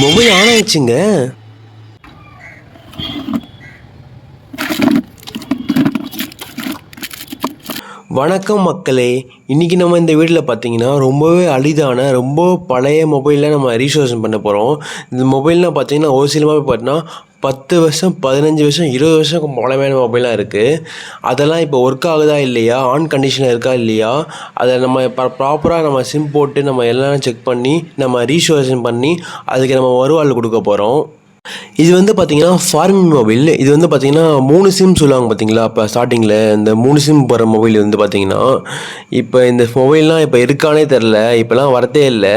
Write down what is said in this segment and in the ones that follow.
Mobile on ஆயிடுச்சுங்க. வணக்கம் மக்களே. இன்றைக்கி நம்ம இந்த வீட்டில் பார்த்தீங்கன்னா ரொம்பவே அரிதான ரொம்ப பழைய மொபைலில் நம்ம ரீஸ்டோரேஷன் பண்ண போகிறோம் இந்த மொபைல்லாம் பார்த்தீங்கன்னா ஒரு சில பார்த்தீங்கன்னா பத்து வருஷம் பதினஞ்சு வருஷம் இருபது வருஷம் பழமையான மொபைலாக இருக்குது அதெல்லாம் இப்போ ஒர்க் ஆகுதா இல்லையா? ஆன் கண்டிஷனில் இருக்கா இல்லையா? அதை நம்ம ப்ராப்பராக நம்ம சிம் போட்டு நம்ம எல்லாம் செக் பண்ணி நம்ம ரீஸ்டோரேஷன் பண்ணி அதுக்கு நம்ம வருவாள் கொடுக்க போகிறோம் இது வந்து பார்த்தீங்கன்னா ஃபார்மிங் மொபைல் இது வந்து பார்த்தீங்கன்னா மூணு சிம் சொல்லுவாங்க பார்த்தீங்களா இப்போ ஸ்டார்டிங்கில் இந்த மூணு சிம் போகிற மொபைல் வந்து பார்த்தீங்கன்னா இப்போ இந்த மொபைல்லாம் இப்போ இருக்கானே தெரில இப்போலாம் வரதே இல்லை.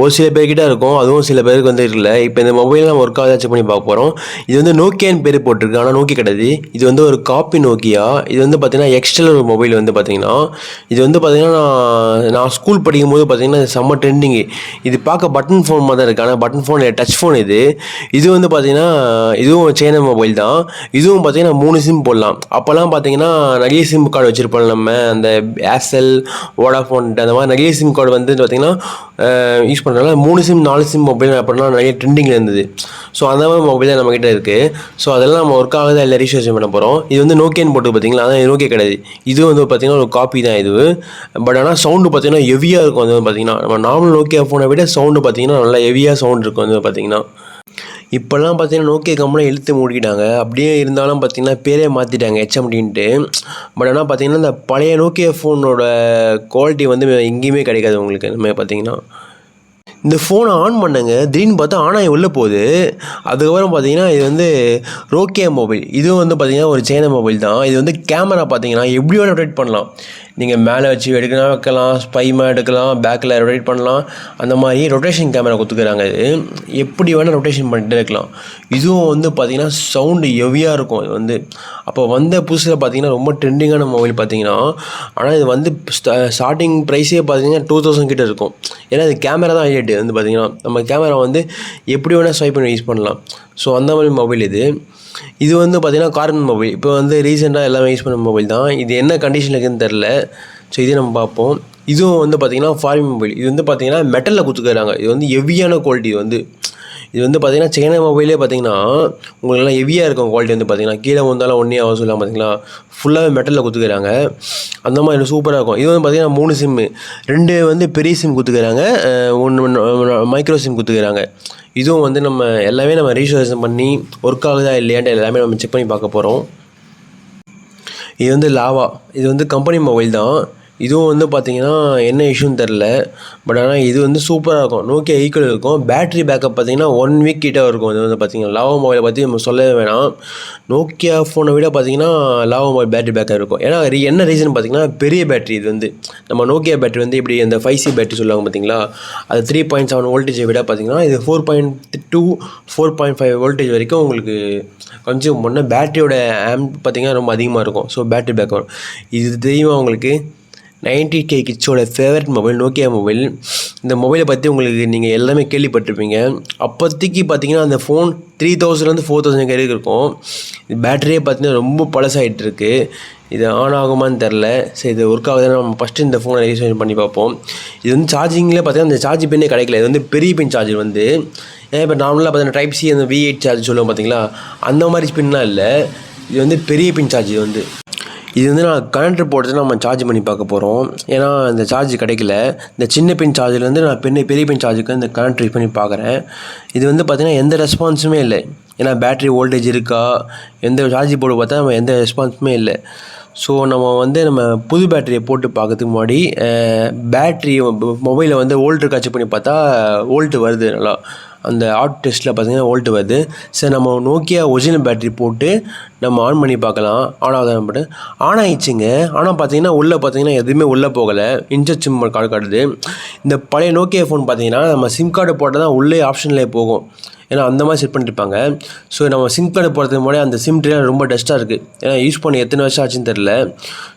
ஒரு சில பேர்கிட்ட இருக்கும் அதுவும் சில பேருக்கு வந்து இல்லை இப்போ இந்த மொபைல்லாம் ஒர்க் ஆகுதா செக் பண்ணி பார்க்க போகிறோம் இது வந்து நோக்கியான்னு பேர் போட்டிருக்கு. ஆனால் நோக்கி கிடையாது. இது வந்து ஒரு காப்பி நோக்கியா? இது வந்து பார்த்தீங்கன்னா எக்ஸ்டல் ஒரு மொபைல் வந்து பார்த்தீங்கன்னா இது வந்து பார்த்தீங்கன்னா நான் நான் ஸ்கூல் படிக்கும் போது பார்த்தீங்கன்னா செம்ம ட்ரெண்டிங்கு இது பார்க்க பட்டன் ஃபோன் மாதிரி தான் இருக்கு. ஆனால் பட்டன் ஃபோன் டச் ஃபோன் இது. இது வந்து பார்த்தீங்கன்னா இதுவும் சைனா மொபைல் தான். இதுவும் பார்த்தீங்கன்னா மூணு சிம் போடலாம். அப்போல்லாம் பார்த்தீங்கன்னா நிறைய சிம் கார்டு வச்சுருப்போம் நம்ம. அந்த ஏர்செல் வோடாஃபோன் அந்த மாதிரி நிறைய சிம் கார்டு வந்து பார்த்தீங்கன்னா யூஸ் பண்ணுறதுனால மூணு சிம் நாலு சிம் மொபைல் அப்படின்னா நிறைய ட்ரெண்டிங்கில் இருந்தது. ஸோ அந்த மாதிரி மொபைல் தான் நம்மக்கிட்ட இருக்குது ஸோ அதெல்லாம் நம்ம ஒர்க் ஆகுது. இல்லை ரீசார்ஜ் பண்ண போகிறோம் இது வந்து நோக்கியான்னு போட்டு பார்த்தீங்களா அதான் நோக்கியா கிடையாது. இது வந்து பார்த்தீங்கன்னா ஒரு காப்பி தான் இது. பட் ஆனால் சவுண்டு பார்த்தீங்கன்னா ஹெவியாக இருக்கும். வந்து பார்த்தீங்கன்னா நம்ம நார்மல் நோக்கியா ஃபோனை விட சவுண்டு பார்த்தீங்கன்னா நல்லா ஹெவியாக சவுண்ட் இருக்கும். வந்து பார்த்தீங்கன்னா இப்போல்லாம் பார்த்தீங்கன்னா நோக்கியா கம்பெனி இழுத்து மூடிக்கிட்டாங்க. அப்படியே இருந்தாலும் பார்த்தீங்கன்னா பேரே மாற்றிட்டாங்க ஹெச்எம்டின்ட்டு பட் ஆனால் பார்த்தீங்கன்னா இந்த பழைய நோக்கியா ஃபோனோட குவாலிட்டி வந்து எங்கேயுமே கிடைக்காது உங்களுக்கு. இந்த மாதிரி பார்த்தீங்கன்னா இந்த ஃபோனை ஆன் பண்ணுங்க. திடீர்னு பார்த்தா ஆன் ஆகி உள்ளே போகுது. அதுக்கப்புறம் பார்த்தீங்கன்னா இது வந்து ரோக்கே மொபைல் இதுவும் வந்து பார்த்தீங்கன்னா ஒரு சைனா மொபைல் தான். இது வந்து கேமரா பார்த்தீங்கன்னா எப்படி வேணால் ரொட்டேட் பண்ணலாம். நீங்கள் மேலே வச்சு எடுக்கலாம் வைக்கலாம். ஸ்பைமாக எடுக்கலாம். பேக்கில் ரொட்டேட் பண்ணலாம். அந்த மாதிரி ரொட்டேஷன் கேமரா கொடுத்துக்கிறாங்க இது. எப்படி வேணால் ரொட்டேஷன் பண்ணிகிட்டே இருக்கலாம். இதுவும் வந்து பார்த்தீங்கன்னா சவுண்டு ஹெவியாக இருக்கும். இது வந்து அப்போ வந்த புதுசில் பார்த்தீங்கன்னா ரொம்ப ட்ரெண்டிங்கான மொபைல் பார்த்தீங்கன்னா ஆனால் இது வந்து ஸ்டார்டிங் ப்ரைஸே பார்த்தீங்கன்னா டூ தௌசண்ட் கிட்டே இருக்கும். ஏன்னா இது கேமரா தான் ஹைலைட்டு வந்து பார்த்திங்கன்னா நம்ம கேமரா வந்து எப்படி வேணால் ஸ்வைப் பண்ணி யூஸ் பண்ணலாம். ஸோ அந்த மாதிரி மொபைல் இது. இது வந்து பார்த்திங்கன்னா கார்பன் மொபைல் இப்போ வந்து ரீசெண்டாக எல்லாமே யூஸ் பண்ண மொபைல் தான். இது என்ன கண்டிஷனில் இருக்குதுன்னு தெரில ஸோ இதே நம்ம பார்ப்போம். இதுவும் வந்து பார்த்திங்கன்னா ஃபாரின் மொபைல் இது வந்து பார்த்திங்கன்னா மெட்டலில் கொடுத்துக்கிறாங்க இது வந்து ஹெவியான குவாலிட்டி வந்து. இது வந்து பார்த்தீங்கன்னா சைனா மொபைலே பார்த்தீங்கன்னா உங்களுக்குலாம் ஹெவியாக இருக்கும் குவாலிட்டி வந்து பார்த்தீங்கன்னா கீழே வந்தாலும் ஒன்றே ஆகும் சொல்லலாம் பார்த்தீங்களா ஃபுல்லாகவே மெட்டலில் கொடுத்துக்கிறாங்க அந்த மாதிரி சூப்பராக இருக்கும். இது வந்து பார்த்தீங்கன்னா மூணு சிம்மு ரெண்டு வந்து பெரிய சிம் கொடுத்துக்கிறாங்க ஒன்று மைக்ரோ சிம் கொடுத்துக்கிறாங்க இதுவும் வந்து நம்ம எல்லாமே நம்ம ரீசர்வேஷன் பண்ணி ஒர்க் ஆகுதா இல்லையான்ட்டு எல்லாமே நம்ம செக் பண்ணி பார்க்க போகிறோம் இது வந்து லாவா. இது வந்து கம்பெனி மொபைல் தான். இதுவும் வந்து பார்த்தீங்கன்னா என்ன இஷ்யூன்னு தெரில பட் ஆனால் இது வந்து சூப்பராக இருக்கும். நோக்கியா ஈக்குவல் இருக்கும். பேட்டரி பேக்கப் பார்த்தீங்கன்னா ஒன் வீக் கிட்டே இருக்கும். இது வந்து பார்த்தீங்கன்னா லாவோ மொபைலை பற்றி நம்ம சொல்லவே வேணாம். நோக்கியா ஃபோனை விட பார்த்தீங்கன்னா லாவோ மொபைல் பேட்டரி பேக்கப் இருக்கும். ஏன்னா என்ன ரீசன் பார்த்தீங்கன்னா பெரிய பேட்டரி இது வந்து. நம்ம நோக்கியா பேட்டரி வந்து இப்படி அந்த ஃபைவ் சி பேட்டரி சொல்லுவாங்க பார்த்தீங்களா அது த்ரீ பாயிண்ட் செவன் வோல்டேஜை விட பார்த்தீங்கன்னா இது four point two four point five voltage வரைக்கும் உங்களுக்கு கன்சியூம் பண்ண பேட்டரியோட ஆம் பார்த்தீங்கன்னா ரொம்ப அதிகமாக இருக்கும். ஸோ பேட்டரி பேக்கப் இது தெரியுமா உங்களுக்கு? நைன்டி கே கிட்ஸோட ஃபேவரட் மொபைல் நோக்கியா மொபைல் இந்த மொபைலை பற்றி உங்களுக்கு நீங்கள் எல்லாமே கேள்விப்பட்டிருப்பீங்க. அப்போதைக்கு பார்த்தீங்கன்னா அந்த ஃபோன் த்ரீ தௌசண்ட்லேருந்து ஃபோர் தௌசண்ட் வரைக்கும் இருக்கும். இது பேட்டரியே பார்த்தீங்கன்னா ரொம்ப பழசாயிட்டு இருக்கு இது ஆன் ஆகுமான்னு தெரில சரி இது ஒர்க் ஆகுதுன்னு நம்ம ஃபஸ்ட்டு இந்த ஃபோனை ரெஜிஸ்ட்ரேஷன் பண்ணி பார்ப்போம். இது வந்து சார்ஜிங்கில் பார்த்தீங்கன்னா அந்த சார்ஜ் பின்னே கிடைக்கல. இது வந்து பெரிய பின் சார்ஜர் வந்து. ஏன்னா இப்போ நார்மலாக பார்த்தீங்கன்னா டைப் சி அந்த வி எயிட் சார்ஜ் சொல்லுவோம் பார்த்தீங்களா அந்த மாதிரி பின்லாம் இல்லை. இது வந்து பெரிய பின் சார்ஜ் இது வந்து. இது வந்து நான் கனெக்டர் போட்டு நம்ம சார்ஜ் பண்ணி பார்க்க போகிறோம் ஏன்னா இந்த சார்ஜ் கிடைக்கல. இந்த சின்ன பின் சார்ஜர்லேருந்து நான் பெரிய பெரிய பின் சார்ஜுக்கு இந்த கனெக்டர் யூஸ் பண்ணி பார்க்குறேன். இது வந்து பார்த்திங்கன்னா எந்த ரெஸ்பான்ஸுமே இல்லை. ஏன்னா பேட்டரி வோல்டேஜ் இருக்கா? எந்த சார்ஜ் போட்டு பார்த்தா நம்ம எந்த ரெஸ்பான்ஸுமே இல்லை. ஸோ நம்ம வந்து நம்ம புது பேட்டரியை போட்டு பார்க்கறதுக்கு முன்னாடி பேட்ரி மொபைலில் வந்து வோல்ட்டு காட்சி பண்ணி பார்த்தா வோல்ட்டு வருது நல்லா. அந்த ஆட் டெஸ்ட்டில் பார்த்தீங்கன்னா வோல்ட் வருது. சரி நம்ம நோக்கியா ஒரிஜினல் பேட்டரி போட்டு நம்ம ஆன் பண்ணி பார்க்கலாம். ஆன் ஆகுதான் பட்டு ஆன் ஆயிடுச்சுங்க. ஆனால் பார்த்தீங்கன்னா உள்ளே பார்த்தீங்கன்னா எதுவுமே உள்ளே போகலை. இன்ச்சர் சிம் கார்டு காட்டுது. இந்த பழைய நோக்கியா ஃபோன் பார்த்தீங்கன்னா நம்ம சிம் கார்டு போட்டால் தான் உள்ளே ஆப்ஷன்லேயே போகும். ஏன்னா அந்த மாதிரி செட் பண்ணியிருப்பாங்க ஸோ நம்ம சிம் கார்டு போகிறதுக்கு முன்னாடி அந்த சிம் ட்ரே ரொம்ப டஸ்ட்டாக இருக்குது ஏன்னா யூஸ் பண்ணி எத்தனை வருஷம் ஆச்சுன்னு தெரில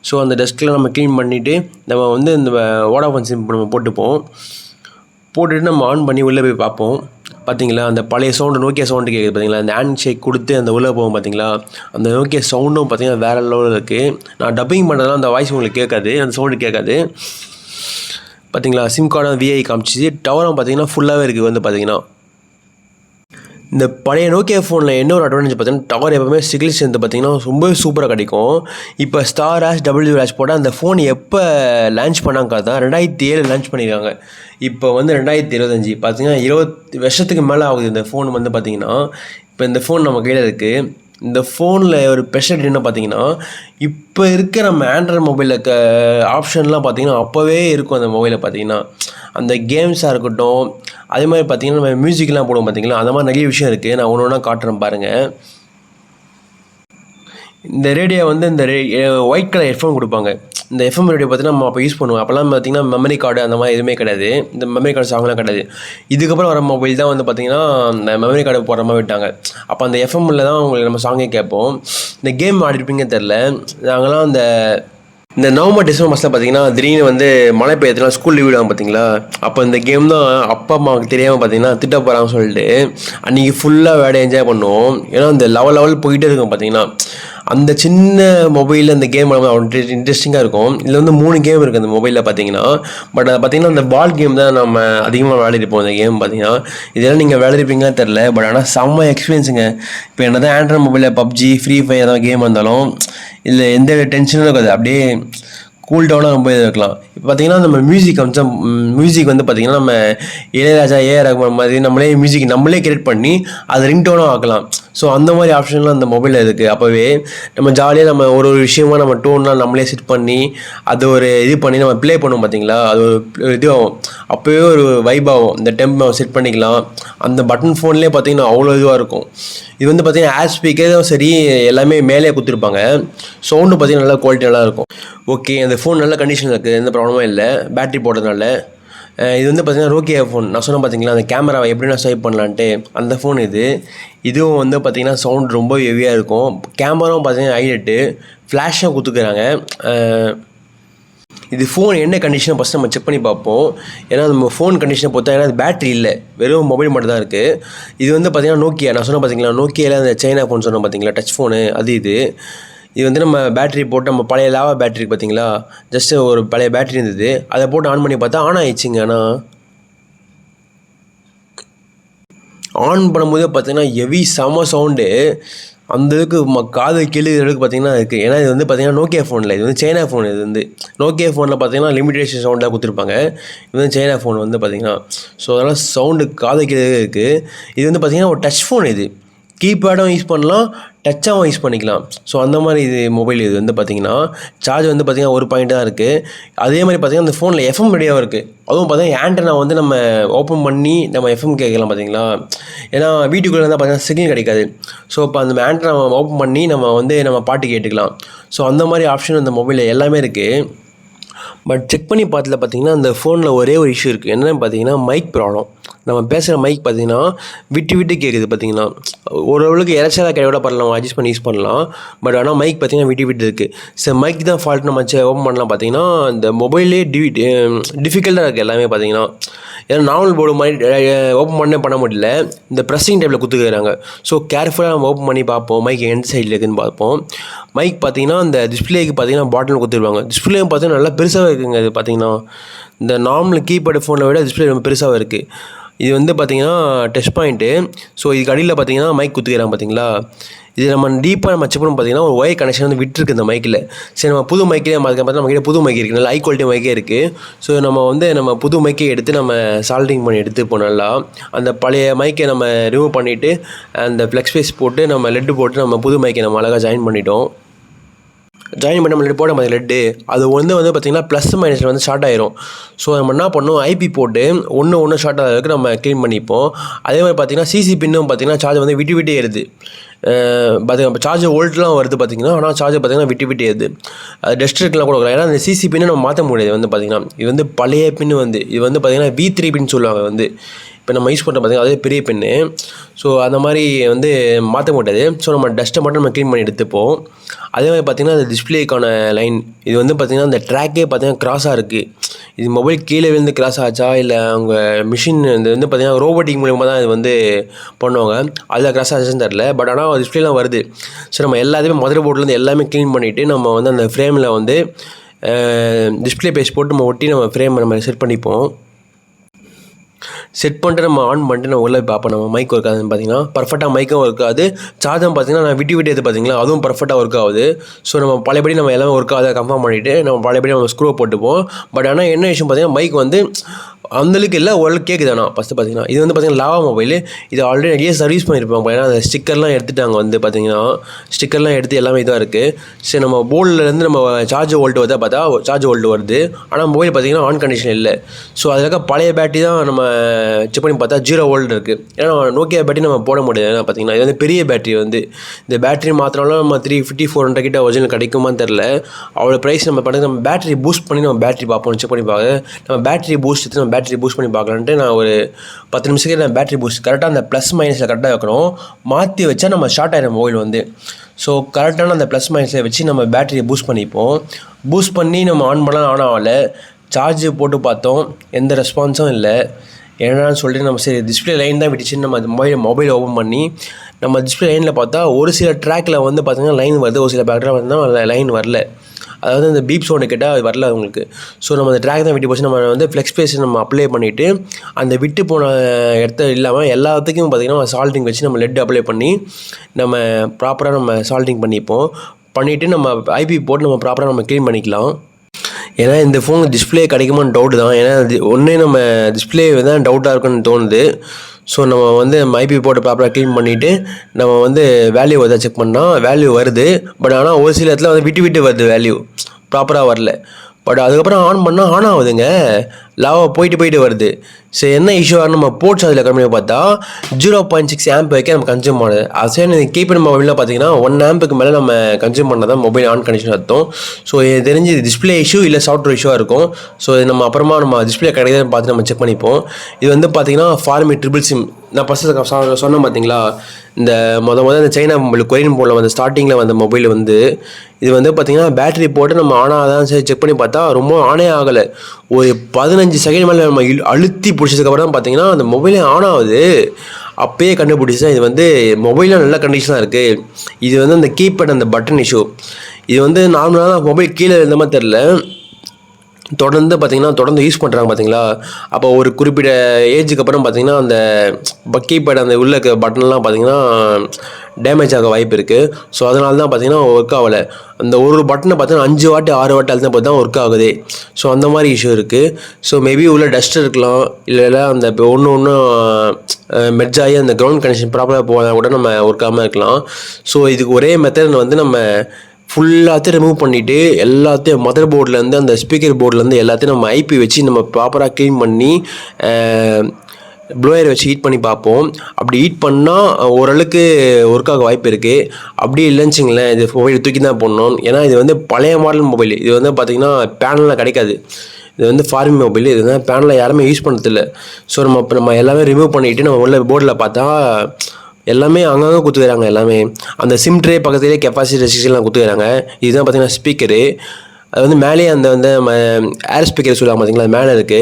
ஸோ அந்த டஸ்ட்லாம் நம்ம க்ளீன் பண்ணிவிட்டு நம்ம வந்து இந்த வோடாஃபோன் சிம் நம்ம போட்டுப்போம். போட்டுட்டு நம்ம ஆன் பண்ணி உள்ளே போய் பார்ப்போம். பார்த்தீங்களா அந்த பழைய சவுண்டு நோக்கியா சவுண்டு கேட்குது பார்த்தீங்களா அந்த ஹேண்ட் ஷேக் கொடுத்து அந்த உள்ளே போகும் பார்த்தீங்களா அந்த நோக்கியா சவுண்டும் பார்த்தீங்கன்னா வேறு லெவலில் இருக்குது நான் டப்பிங் பண்ணுறதுலாம் அந்த வாய்ஸ் உங்களுக்கு கேட்காது அந்த சவுண்டு கேட்காது. பார்த்தீங்களா சிம் கார்டு விஐ காமிச்சிச்சு டவரும் பார்த்தீங்கன்னா ஃபுல்லாகவே இருக்குது வந்து பார்த்தீங்கன்னா இந்த பழைய நோக்கியா ஃபோனில் என்ன ஒரு அட்வான்டேஜ் பார்த்தீங்கன்னா டவர் எப்போவுமே சிக்னல் வந்து பார்த்தீங்கன்னா ரொம்பவே சூப்பராக கிடைக்கும். இப்போ ஸ்டார் ஆஷ் டபிள்யூ ஆஷ் போட்டால் அந்த ஃபோன் எப்போ லான்ச் பண்ணாங்க தான் ரெண்டாயிரத்தி ஏழு லான்ச் பண்ணியிருக்காங்க இப்போ வந்து ரெண்டாயிரத்தி இருபத்தஞ்சி பார்த்தீங்கன்னா இருபத்தி வருஷத்துக்கு மேலே ஆகுது இந்த ஃபோன் வந்து பார்த்தீங்கன்னா. இப்போ இந்த ஃபோன் நம்ம கையில் இருக்குது இந்த ஃபோனில் ஒரு ஸ்பெஷல் என்ன பார்த்தீங்கன்னா இப்போ இருக்க நம்ம ஆண்ட்ராய்ட் மொபைலில் க ஆப்ஷன்லாம் பார்த்தீங்கன்னா அப்போவே இருக்கும் அந்த மொபைலில் பார்த்தீங்கன்னா. அந்த கேம்ஸாக இருக்கட்டும் அதே மாதிரி பார்த்தீங்கன்னா நம்ம மியூசிக்லாம் போடுவோம் பார்த்தீங்களா அந்த மாதிரி நிறைய விஷயம் இருக்குது நான் ஒன்று ஒன்றா காட்டுறேன் பாருங்கள் இந்த ரேடியோ வந்து இந்த ரே ஒயிட் கலர் ஹெட்ஃபோன் கொடுப்பாங்க. இந்த எஃப்எம் ரேடியோ பார்த்தீங்கன்னா நம்ம அப்போ யூஸ் பண்ணுவோம். அப்போல்லாம் பார்த்தீங்கன்னா மெமரி கார்டு அந்த மாதிரி எதுவுமே கிடையாது. இந்த மெமரி கார்டு சாங்லாம் கிடையாது. இதுக்கப்புறம் வர மொபைல் தான் வந்து பார்த்திங்கன்னா இந்த மெமரி கார்டு போடுற மாதிரி விட்டாங்க. அப்போ அந்த எஃப்எம்மில் தான் உங்களுக்கு நம்ம சாங்கே கேட்போம். இந்த கேம் ஆடிருப்பீங்க தெரில நாங்களாம் அந்த இந்த நவம்பர் டிசம்பர் மாதத்தில் பார்த்தீங்கன்னா திடீர்னு வந்து மழை பெய்யறதுலாம் ஸ்கூல் லீவ் விடுவாங்க பார்த்தீங்களா அப்போ இந்த கேம் தான் அப்பா அம்மாவுக்கு தெரியாமல் பார்த்தீங்கன்னா திட்ட போகிறாங்கன்னு சொல்லிட்டு அன்றைக்கி ஃபுல்லாக வேலை என்ஜாய் பண்ணுவோம். ஏன்னா இந்த லெவல் லெவல் போயிட்டே இருக்கும் பார்த்தீங்கன்னா அந்த சின்ன மொபைலில் அந்த கேம் விளாட இன்ட்ரெஸ்டிங்காக இருக்கும். இதில் வந்து மூணு கேம் இருக்குது அந்த மொபைலில் பார்த்தீங்கன்னா பட் அது பார்த்தீங்கன்னா அந்த பால் கேம் தான் நம்ம அதிகமாக விளையாடிருப்போம் அந்த கேம் பார்த்தீங்கன்னா இதெல்லாம் நீங்கள் விளையாடிருப்பீங்கன்னு தெரில பட் ஆனால் செம்ம எக்ஸ்பீரியன்ஸுங்க இப்போ என்ன தான் ஆண்ட்ராய்ட் மொபைலில் பப்ஜி ஃப்ரீ ஃபயர் ஏதாவது கேம் வந்தாலும் இல்லை எந்த டென்ஷனும் இருக்காது. அப்படியே கூல் டவுனாக ரொம்ப இது இருக்கலாம். இப்போ பார்த்தீங்கன்னா நம்ம மியூசிக் கொஞ்சம் மியூசிக் வந்து பார்த்திங்கன்னா நம்ம இளையராஜா ஏஆர் ரகுமான் மாதிரி நம்மளே மியூசிக் நம்மளே கிரியேட் பண்ணி அது ரிங் டோனாக ஆக்கலாம். ஸோ அந்த மாதிரி ஆப்ஷன்லாம் அந்த மொபைலில் இருக்குது அப்போவே நம்ம ஜாலியாக நம்ம ஒரு ஒரு விஷயமா நம்ம டோன்லாம் நம்மளே செட் பண்ணி அது ஒரு இது பண்ணி நம்ம ப்ளே பண்ணுவோம் பார்த்தீங்களா அது ஒரு இது அப்போவே ஒரு வைப் ஆகும். இந்த டெம்ப் செட் பண்ணிக்கலாம். அந்த பட்டன் ஃபோன்லேயே பார்த்தீங்கன்னா அவ்வளோ இதுவாக இருக்கும். இது வந்து பார்த்தீங்கன்னா ஆட் ஸ்பீக்கரும் சரி எல்லாமே மேலே கொடுத்துருப்பாங்க. சவுண்டு பார்த்தீங்கன்னா நல்லா குவாலிட்டி நல்லா இருக்கும். ஓகே அந்த ஃபோன் நல்ல கண்டிஷனில் இருக்குது எந்த ப்ராப்ளமும் இல்லை. பேட்டரி போட்டதுனால. இது வந்து பார்த்தீங்கன்னா ரோக்கியா ஃபோன் நான் சொன்னேன் பார்த்தீங்களா அந்த கேமராவை எப்படி நான் ஸ்வைப் பண்ணலான்ட்டு. அந்த ஃபோன் இது. இதுவும் வந்து பார்த்தீங்கன்னா சவுண்ட் ரொம்ப ஹெவியாக இருக்கும். கேமராவும் பார்த்தீங்கன்னா ஹைலைட்டு ஃப்ளாஷாக கொடுத்துக்கிறாங்க. இது ஃபோன் என்ன கண்டிஷன் ஃபஸ்ட் நம்ம செக் பண்ணி பார்ப்போம். ஏன்னா நம்ம ஃபோன் கண்டிஷனை பொறுத்தா ஏன்னா அது பேட்டரி இல்லை. வெறும் மொபைல் மட்டும் தான் இருக்குது இது வந்து பார்த்திங்கன்னா நோக்கியா நான் சொன்னேன் பார்த்தீங்களா நோக்கியாவில் அந்த சைனா ஃபோன் சொன்னேன் பார்த்தீங்களா டச் ஃபோனு அது இது. இது வந்து நம்ம பேட்டரி போட்டு நம்ம பழைய லாவா பேட்டரி பார்த்தீங்களா ஜஸ்ட்டு ஒரு பழைய பேட்டரி இருந்தது. அதை போட்டு ஆன் பண்ணி பார்த்தா ஆன் ஆயிடுச்சுங்க. ஆனால் ஆன் பண்ணும்போதே பார்த்தீங்கன்னா ஹெவி செம சவுண்டு அந்த இதுக்கு ம காது கிழுகிற அளவுக்கு பார்த்தீங்கன்னா இருக்குது ஏன்னா இது வந்து பார்த்தீங்கன்னா நோக்கியா ஃபோனில் இது வந்து சைனா ஃபோன் இது வந்து. நோக்கியா ஃபோனில் பார்த்தீங்கன்னா லிமிடேஷன் சவுண்டாக கொடுத்துருப்பாங்க. இது வந்து சைனா ஃபோன் வந்து பார்த்தீங்கன்னா ஸோ அதனால் சவுண்டு காது கிழகு இருக்குது இது வந்து பார்த்தீங்கன்னா ஒரு டச் ஃபோன் இது. கீபேடும் யூஸ் பண்ணலாம் டச்சாகவும் யூஸ் பண்ணிக்கலாம். ஸோ அந்த மாதிரி இது மொபைல் இது வந்து பார்த்திங்கன்னா சார்ஜ் வந்து பார்த்தீங்கன்னா ஒரு பாயிண்ட் தான் இருக்குது அதே மாதிரி பார்த்திங்கன்னா அந்த ஃபோனில் எஃப்எம் ரேடியோவும் இருக்குது அதுவும் பார்த்தீங்கன்னா ஆண்டனா வந்து நம்ம ஓப்பன் பண்ணி நம்ம எஃப்எம் கேட்கலாம் பார்த்தீங்களா ஏன்னா வீட்டுக்குள்ளே இருந்தால் பார்த்தீங்கன்னா சிக்னல் கிடைக்காது. ஸோ இப்போ அந்த ஆண்டனா ஓப்பன் பண்ணி நம்ம வந்து நம்ம பாட்டு கேட்டுக்கலாம். ஸோ அந்த மாதிரி ஆப்ஷன் அந்த மொபைலில் எல்லாமே இருக்குது பட் செக் பண்ணி பார்த்ததுல பார்த்தீங்கன்னா அந்த ஃபோனில் ஒரே ஒரு இஷ்யூ இருக்குது என்னென்னு பார்த்தீங்கன்னா மைக் ப்ராப்ளம் நம்ம பேசுகிற மைக் பார்த்தீங்கன்னா விட்டு விட்டு கேட்குது பார்த்தீங்கன்னா. ஓரளவுக்கு இறைச்சலாக கிடையாது பண்ணலாம் அட்ஜஸ்ட் பண்ணி யூஸ் பண்ணலாம். பட் ஆனால் மைக் பார்த்தீங்கன்னா விட்டு விட்டு இருக்குது சரி மைக் தான் ஃபால்ட் நம்ம ஓப்பன் பண்ணலாம் பார்த்தீங்கன்னா இந்த மொபைல்லே டி டிஃபிகல்ட்டாக இருக்குது எல்லாமே பார்த்தீங்கன்னா. ஏன்னா நார்மல் போர்டு மாதிரி ஓப்பன் பண்ணே பண்ண முடியல. இந்த ப்ரெஸ்ஸிங் டைப்பில் குத்துக்கிறாங்க. ஸோ கேர்ஃபுல்லாக நம்ம ஓப்பன் பண்ணி பார்ப்போம். மைக் எந்த சைடில் இருக்குதுன்னு பார்ப்போம். மைக் பார்த்தீங்கன்னா அந்த டிஸ்பிளேக்கு பார்த்தீங்கன்னா பாட்டில் கொடுத்துருவாங்க டிஸ்பிளே பார்த்தீங்கன்னா நல்லா பெருசாக இருக்குங்க. இது பார்த்தீங்கன்னா இந்த நார்மல் கீபேட் ஃபோனை விட டிஸ்பிளே ரொம்ப பெருசாக இருக்குது இது வந்து பார்த்தீங்கன்னா டெஸ்ட் பாயிண்ட்டு ஸோ இதுக்கு அடியில் பார்த்தீங்கன்னா மைக் குத்துக்கிறாங்க பார்த்தீங்களா இது நம்ம டீப்பாக நம்ம செக் பார்த்தீங்கன்னா ஒரு ஒயர் கனெக்ஷன் வந்து விட்டுருக்கு இந்த மைக்கில் சரி நம்ம புது மைக்கிலே நம்ம அதுக்கு பார்த்தா நம்ம புது மைக் இருக்குது நல்லா ஹை குவாலிட்டி மைக்கே இருக்குது ஸோ நம்ம வந்து நம்ம புது மைக்கே எடுத்து நம்ம சால்டிங் பண்ணி எடுத்து நல்லா அந்த பழைய மைக்கை நம்ம ரிமூவ் பண்ணிவிட்டு அந்த ஃப்ளெக்ஸ் ஃபேஸ் போட்டு நம்ம லெட்டு போட்டு நம்ம புது மைக்கை நம்ம அழகாக ஜாயின் பண்ணிட்டோம். ஜாயின் பண்ண நம்ம போட மாதிரி லெட்டு அது வந்து வந்து பார்த்திங்கன்னா ப்ளஸ் மைனஸில் வந்து ஷார்ட் ஆயிரும். ஸோ நம்ம என்ன பண்ணோம் ஐபி போட்டு ஒன்று ஒன்று ஷார்ட் ஆகிறதுக்கு நம்ம க்ளீன் பண்ணிப்போம். அதே மாதிரி பார்த்திங்கன்னா சிசி பின்னும் பார்த்திங்கன்னா சார்ஜ் வந்து விட்டு விட்டே ஏறுது. பார்த்திங்கன்னா சார்ஜ் வோல்ட்லாம் வருது பார்த்திங்கன்னா ஆனால் சார்ஜ் பார்த்திங்கன்னா விட்டு விட்டு அது டெஸ்ட்ரிக்ட்லாம் கூட ஏன்னா அந்த சிசி பின்னை நம்ம மாற்ற முடியாது. வந்து பார்த்திங்கன்னா இது வந்து பழைய பின்னு வந்து இது வந்து பார்த்திங்கன்னா வி த்ரீ பின் சொல்லுவாங்க வந்து. இப்போ நம்ம யூஸ் பண்ணுற பார்த்திங்கன்னா அதே பெரிய பெண்ணு ஸோ அந்த மாதிரி வந்து மாற்ற முடியாது ஸோ நம்ம டஸ்ட்டை மட்டும் நம்ம க்ளீன் பண்ணி எடுத்துப்போம் அதே மாதிரி பார்த்திங்கன்னா அந்த டிஸ்பிளேக்கான லைன் இது வந்து பார்த்திங்கன்னா அந்த ட்ராக்கே பார்த்திங்கன்னா க்ராஸாக இருக்குது இது மொபைல் கீழே விழுந்து கிராஸ் ஆச்சா இல்லை அவங்க மிஷின் இது வந்து பார்த்திங்கன்னா ரோபோட்டிக் மூலியமாக தான் இது வந்து பண்ணுவாங்க. அதில் கிராஸ் ஆச்சுன்னு தெரில பட் ஆனால் டிஸ்பிளேலாம் வருது. ஸோ நம்ம எல்லாத்தையுமே மதுரை போர்ட்லேருந்து எல்லாமே க்ளீன் பண்ணிவிட்டு நம்ம வந்து அந்த ஃப்ரேமில் வந்து டிஸ்பிளே பேஸ் போட்டு நம்ம ஒட்டி நம்ம ஃப்ரேம் நம்ம செட் பண்ணிப்போம். செட் பண்ணிட்டு நம்ம ஆன் பண்ணிட்டு நம்ம உள்ளே பார்ப்போம். நம்ம மைக் ஒர்க் ஆகுதுன்னு பார்த்தீங்கன்னா பர்ஃபெக்டாக மைக்கும் ஒர்க் ஆகுது. சார்ஜும் பார்த்தீங்கன்னா நான் விட்டு விட்டு எது பார்த்தீங்களா? அதுவும் பர்ஃபெக்டாக ஒர்க் ஆகுது. ஸோ நம்ம பழையபடி நம்ம எல்லாமே ஒர்க் ஆகாத கன்ஃபார்ம் பண்ணிவிட்டு நம்ம பழையபடி நம்ம ஸ்க்ரூ போட்டுப்போம். பட் ஆனால் என்ன விஷயம் பார்த்தீங்கன்னா மைக் வந்து அந்தளவுக்கு இல்லை ஓரளவுக்கு கேட்குது ஆனால் ஃபஸ்ட்டு பார்த்தீங்கன்னா. இது வந்து பார்த்தீங்கன்னா லாவா மொபைல் இது ஆல்ரெடி நிறைய சர்வீஸ் பண்ணியிருப்பாங்க ஏன்னா அந்த ஸ்டிக்கர்லாம் எடுத்துட்டாங்க வந்து பார்த்தீங்கன்னா ஸ்டிக்கர்லாம் எடுத்து எல்லாமே இதாக இருக்குது சரி நம்ம போர்டிலேருந்து நம்ம சார்ஜ் வோல்ட் வருதா பார்த்தா சார்ஜ் வோல்ட் வருது. ஆனால் மொபைல் பார்த்தீங்கன்னா ஆன் கண்டிஷன் இல்லை. ஸோ அதில் இருக்க பழைய பேட்டரி தான் நம்ம செக் பண்ணி பார்த்தா ஜீரோ வோல்ட் இருக்குது ஏன்னா நோக்கியா பேட்டரி நம்ம போட முடியாது. ஏன்னா பார்த்தீங்கன்னா இது வந்து பெரிய பேட்டரி வந்து. இந்த பேட்டரி மாத்திரம்லாம் நம்ம த்ரீ ஃபிஃப்டி ஃபோர் ஹண்ட்ரட் கிட்ட ஒரிஜினல் கிடைக்குமான்னு தெரில அவ்வளோ ப்ரைஸ் நம்ம பண்ணி நம்ம பேட்டரி பூஸ்ட் பண்ணி நம்ம பேட்டரி பார்ப்போம். செக் பண்ணி பார்க்க. நம்ம பேட்டரி பூஸ்ட் எடுத்து நம்ம பேட்டரி பூஸ்ட் பண்ணி பார்க்கலான்ட்டு நான் ஒரு பத்து நிமிஷத்துக்கு நான் பேட்டரி பூஸ்ட் கரெக்டாக அந்த ப்ளஸ் மைனஸில் கரெக்டாக வைக்கணும். மாற்றி வச்சா நம்ம ஷார்ட் ஆயிடும் மொபைல் வந்து. ஸோ கரெக்டான அந்த ப்ளஸ் மைனஸை வச்சு நம்ம பேட்டரியை பூஸ்ட் பண்ணிப்போம். பூஸ்ட் பண்ணி நம்ம ஆன் பண்ணலாம் ஆன் ஆகலை. சார்ஜ் போட்டு பார்த்தோம். எந்த ரெஸ்பான்ஸும் இல்லை. என்னன்னு சொல்லிட்டு நம்ம சரி டிஸ்பிளே லைன் தான் விட்டுச்சு. நம்ம அது மொபைல் மொபைல் ஓப்பன் பண்ணி நம்ம டிஸ்பிளே லைனில் பார்த்தா ஒரு சில ட்ராக்கில் வந்து பார்த்திங்கன்னா லைன் வருது. ஒரு சில பேக்கில் வந்து லைன் வரல. அதாவது இந்த பீப் சவுண்டு கேட்டால் அது வரல அவங்களுக்கு. ஸோ நம்ம அந்த ட்ராக் தான் விட்டு போச்சு. நம்ம வந்து ஃப்ளெக்ஸ் பேஸ் நம்ம அப்ளை பண்ணிவிட்டு அந்த விட்டு போன இடத்த இல்லாமல் எல்லாத்துக்கும் பார்த்திங்கன்னா சால்ட்டிங் வச்சு நம்ம லெட் அப்ளை பண்ணி நம்ம ப்ராப்பராக நம்ம சால்ட்டிங் பண்ணிப்போம். பண்ணிவிட்டு நம்ம ஐபி போட்டு நம்ம ப்ராப்பராக நம்ம க்ளீன் பண்ணிக்கலாம். ஏன்னா இந்த ஃபோன் டிஸ்பிளே கிடைக்குமான்னு டவுட் தான். ஏன்னா ஒன்றே நம்ம டிஸ்பிளே தான் டவுட்டாக இருக்குன்னு தோணுது. ஸோ நம்ம வந்து நம்ம ஐபி போட்டு ப்ராப்பராக க்ளீன் பண்ணிவிட்டு நம்ம வந்து வேல்யூ எதாவது செக் பண்ணால் வேல்யூ வருது. பட் ஆனால் ஒரு சில இடத்துல வந்து விட்டு விட்டு வருது வேல்யூ ப்ராப்பராக வரல. பட் அதுக்கப்புறம் ஆன் பண்ணால் ஆன் ஆகுதுங்க. லாவா போயிட்டு போயிட்டு வருது. சரி என்ன இஷ்யூ நம்ம போர்ட்ஸ் அதில் கம்மியாக பார்த்தா ஜீரோ பாயிண்ட் சிக்ஸ் ஆம்ப் வைக்க நம்ம கன்சியூம் பண்ணுது அதே கீபேட் மொபைலில் பார்த்தீங்கன்னா ஒன் ஆம்புக்கு மேலே நம்ம கன்சியூம் பண்ணால் தான் மொபைல் ஆன் கண்டிஷன் அர்த்தம். ஸோ இது தெரிஞ்சு இது டிஸ்பிளே இஷ்யூ இல்லை சாஃப்ட்வேர் இஷ்யூவாக இருக்கும். ஸோ இது நம்ம அப்புறமா நம்ம டிஸ்பிளே கிடைக்காதுன்னு பார்த்து நம்ம செக் பண்ணிப்போம். இது வந்து பார்த்தீங்கன்னா ஃபார்மி ட்ரிபிள் சிம் நான் ஃபஸ்ட்டு சொன்னேன் பார்த்தீங்களா இந்த மொதல் மொதல் இந்த சைனா மொபைல் கொரியன் போனில் வந்து ஸ்டார்டிங்கில் வந்த மொபைல் வந்து இது வந்து பார்த்திங்கன்னா பேட்டரி போட்டு நம்ம ஆன் ஆகாதான் சரி செக் பண்ணி பார்த்தா ரொம்ப ஆனே ஆகலை. ஒரு பதினஞ்சு செகண்ட் மேலே நம்ம இழு- அழுத்தி பிடிச்சதுக்கப்புறம் தான் பார்த்தீங்கன்னா அந்த மொபைலே ஆன் ஆகுது. அப்பயே கண்டுபிடிச்சா இது வந்து மொபைலில் நல்ல கண்டிஷனாக இருக்குது இது வந்து அந்த கீபேட் அந்த பட்டன் இஷ்யூ இது வந்து நார்மலாக மொபைல் கீழே இருந்த மாதிரி தெரில தொடர்ந்து பார்த்தீங்கன்னா தொடர்ந்து யூஸ் பண்ணுறாங்க பார்த்தீங்களா அப்போ ஒரு குறிப்பிட்ட ஏஜுக்கு அப்புறம் பார்த்தீங்கன்னா அந்த கீபேட் அந்த உள்ள பட்டன்லாம் பார்த்தீங்கன்னா டேமேஜ் ஆக வாய்ப்பு இருக்குது ஸோ அதனால தான் பார்த்தீங்கன்னா ஒர்க் ஆகலை. அந்த ஒரு பட்டனை பார்த்தீங்கன்னா அஞ்சு வாட்டி ஆறு வாட்டி அழுத்தினா பார்த்தா தான் ஒர்க் ஆகுது. ஸோ அந்த மாதிரி இஷ்யூ இருக்குது ஸோ மேபி உள்ள டஸ்ட் இருக்கலாம். இல்லை அந்த இப்போ ஒன்று ஒன்று மெர்ஜ் ஆகி அந்த கிரவுண்ட் கனெக்ஷன் ப்ராப்பராக போனால் கூட நம்ம ஒர்க் ஆகாமல் இருக்கலாம். ஸோ இதுக்கு ஒரே மெத்தட் வந்து நம்ம ஃபுல்லாத்தையும் ரிமூவ் பண்ணிவிட்டு எல்லாத்தையும் மதர் போர்ட்லேருந்து அந்த ஸ்பீக்கர் போர்ட்லேருந்து எல்லாத்தையும் நம்ம ஐபி வச்சு நம்ம ப்ராப்பராக க்ளீன் பண்ணி ப்ளோயர் வச்சு ஹீட் பண்ணி பார்ப்போம். அப்படி ஹீட் பண்ணால் ஓரளவுக்கு ஒர்க் ஆக வாய்ப்பு இருக்குது அப்படி இல்லைன்னுச்சிங்களேன் இது மொபைல் தூக்கி தான் போடணும். ஏன்னா இது வந்து பழைய மாடல் மொபைல் இது வந்து பார்த்திங்கன்னா பேனலில் கிடைக்காது. இது வந்து ஃபார்மிங் மொபைல் இது வந்து பேனலில் யாருமே யூஸ் பண்ணுறதில்ல ஸோ நம்ம இப்போ நம்ம எல்லாமே ரிமூவ் பண்ணிவிட்டு நம்ம உள்ள போர்டில் பார்த்தா எல்லாமே அங்கங்கே கொடுத்துக்கிறாங்க எல்லாமே. அந்த சிம் ட்ரே பக்கத்துலேயே கெப்பாசிட்டி ரெஸ்ட்ரிக்ஷன்லாம் கொடுத்துக்கிறாங்க இதுதான் பார்த்தீங்கன்னா ஸ்பீக்கரு அது வந்து மேலேயே அந்த வந்து நம்ம ஏர் ஸ்பீக்கர் சொல்லுவாங்க பார்த்தீங்களா மேலே இருக்குது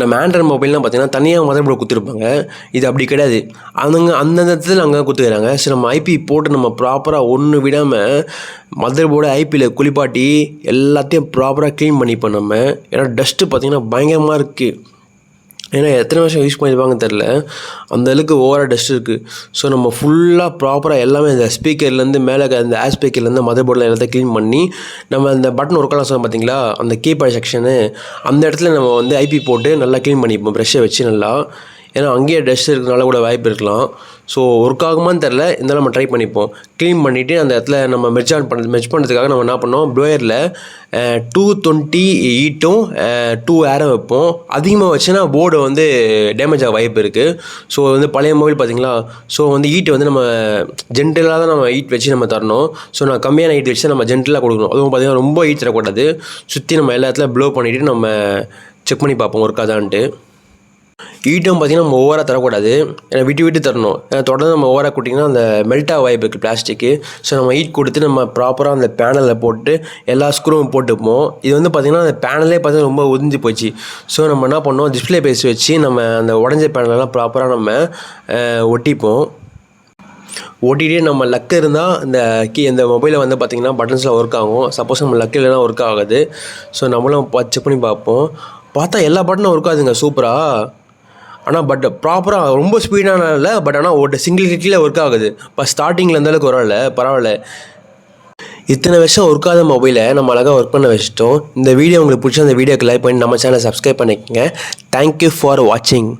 நம்ம ஆண்ட்ராய்ட் மொபைல்லாம் பார்த்தீங்கன்னா தனியாக மதம் போர்டு இது அப்படி கிடையாது. அவங்க அந்தந்த இடத்துல அங்கே கொடுத்துக்கிறாங்க. சரி நம்ம ஐபி போட்டு நம்ம ப்ராப்பராக ஒன்று விடாமல் மதர் போர்டு ஐபியில் குளிப்பாட்டி எல்லாத்தையும் ப்ராப்பராக க்ளீன் பண்ணிப்போம் நம்ம. ஏன்னா டஸ்ட்டு பார்த்தீங்கன்னா பயங்கரமாக இருக்குது ஏன்னா எத்தனை வருஷம் யூஸ் பண்ணியிருப்பாங்கன்னு தெரில அந்த அளவுக்கு ஓவராக டஸ்ட் இருக்குது ஸோ நம்ம ஃபுல்லாக ப்ராப்பராக எல்லாமே இந்த ஸ்பீக்கர்லேருந்து மேலே அந்த ஆஸ் ஸ்பீக்கர்லேருந்து மதர் போர்டில் எல்லாத்தையும் க்ளீன் பண்ணி நம்ம அந்த பட்டன் ஒர்க்கெல்லாம் சொன்னோம் பார்த்தீங்களா அந்த கீபேட் செக்ஷனு அந்த இடத்துல நம்ம வந்து ஐபி போட்டு நல்லா க்ளீன் பண்ணிப்போம். ப்ரெஷ்ஷை வச்சு நல்லா. ஏன்னா அங்கேயே டஸ்ட் இருக்கிறனால கூட வாய்ப்பு இருக்கலாம். ஸோ ஒர்க் ஆகுமான்னு தெரில இருந்தாலும் நம்ம ட்ரை பண்ணிப்போம். க்ளீன் பண்ணிவிட்டு அந்த இடத்துல நம்ம மெர்ஜ் ஆன் பண்ண மெர்ஜ் பண்ணுறதுக்காக நம்ம என்ன பண்ணோம்? ப்ளோயரில் டூ டுவெண்ட்டி ஈட்டும் டூ ஏரும் வைப்போம். அதிகமாக வச்சுன்னா போர்டு வந்து டேமேஜ் ஆக வாய்ப்பு இருக்குது ஸோ வந்து பழைய மொபைல் பார்த்தீங்களா ஸோ வந்து ஈட்டு வந்து நம்ம ஜென்டலாக தான் நம்ம ஈட் வச்சு நம்ம தரணும். ஸோ நான் கம்மியான ஈட் வச்சு நம்ம ஜென்டலாக கொடுக்கணும். அதுவும் பார்த்தீங்கன்னா ரொம்ப ஈட் தரக்கூடாது. சுற்றி நம்ம எல்லா இடத்துல ப்ளோ பண்ணிவிட்டு நம்ம செக் பண்ணி பார்ப்போம் ஒர்க் ஆதான்ட்டு. ஈட்டும் பார்த்தீங்கன்னா நம்ம ஓவராக தரக்கூடாது. ஏன்னா விட்டு விட்டு தரணும். ஏன்னா தொடர்ந்து நம்ம ஓவராக கொடுத்திங்கன்னா அந்த மெல்ட் ஆக வாய்ப்பு இருக்குது பிளாஸ்டிக்கு. ஸோ நம்ம ஈட் கொடுத்து நம்ம ப்ராப்பராக அந்த பேனலில் போட்டு எல்லா ஸ்க்ரூவும் போட்டுப்போம். இது வந்து பார்த்திங்கன்னா அந்த பேனலே பார்த்தீங்கன்னா ரொம்ப உதிஞ்சு போச்சு. ஸோ நம்ம என்ன பண்ணோம்? டிஸ்ப்ளே பேஸ் வச்சு நம்ம அந்த உடஞ்ச பேனலெல்லாம் ப்ராப்பராக நம்ம ஒட்டிப்போம். ஓட்டிகிட்டே நம்ம லக்கு இருந்தால் இந்த கீ இந்த மொபைலில் வந்து பார்த்திங்கன்னா பட்டன்ஸில் ஒர்க் ஆகும். சப்போஸ் நம்ம லக்கு இல்லைனா ஒர்க் ஆகாது. ஸோ நம்மளும் செக் பண்ணி பார்ப்போம். பார்த்தா எல்லா பட்டனும் ஒர்க் ஆகுதுங்க. சூப்பராக ஆனால் பட் ப்ராப்பராக ரொம்ப ஸ்பீடான இல்லை பட் ஆனால் ஒரு சிங்கிள் கிளிக்கில் ஒர்க் ஆகுது. இப்போ ஸ்டார்டிங்கில் இருந்தாலும் வரல பரவாயில்ல. இத்தனை வருஷம் ஒர்க் ஆகாத மொபைலை நம்ம அழகாக ஒர்க் பண்ண வச்சிட்டோம். இந்த வீடியோ உங்களுக்கு பிடிச்ச அந்த வீடியோக்கு லைக் பண்ணி நம்ம சேனலை சப்ஸ்கிரைப் பண்ணிக்கோங்க. தேங்க்யூ ஃபார் வாட்சிங்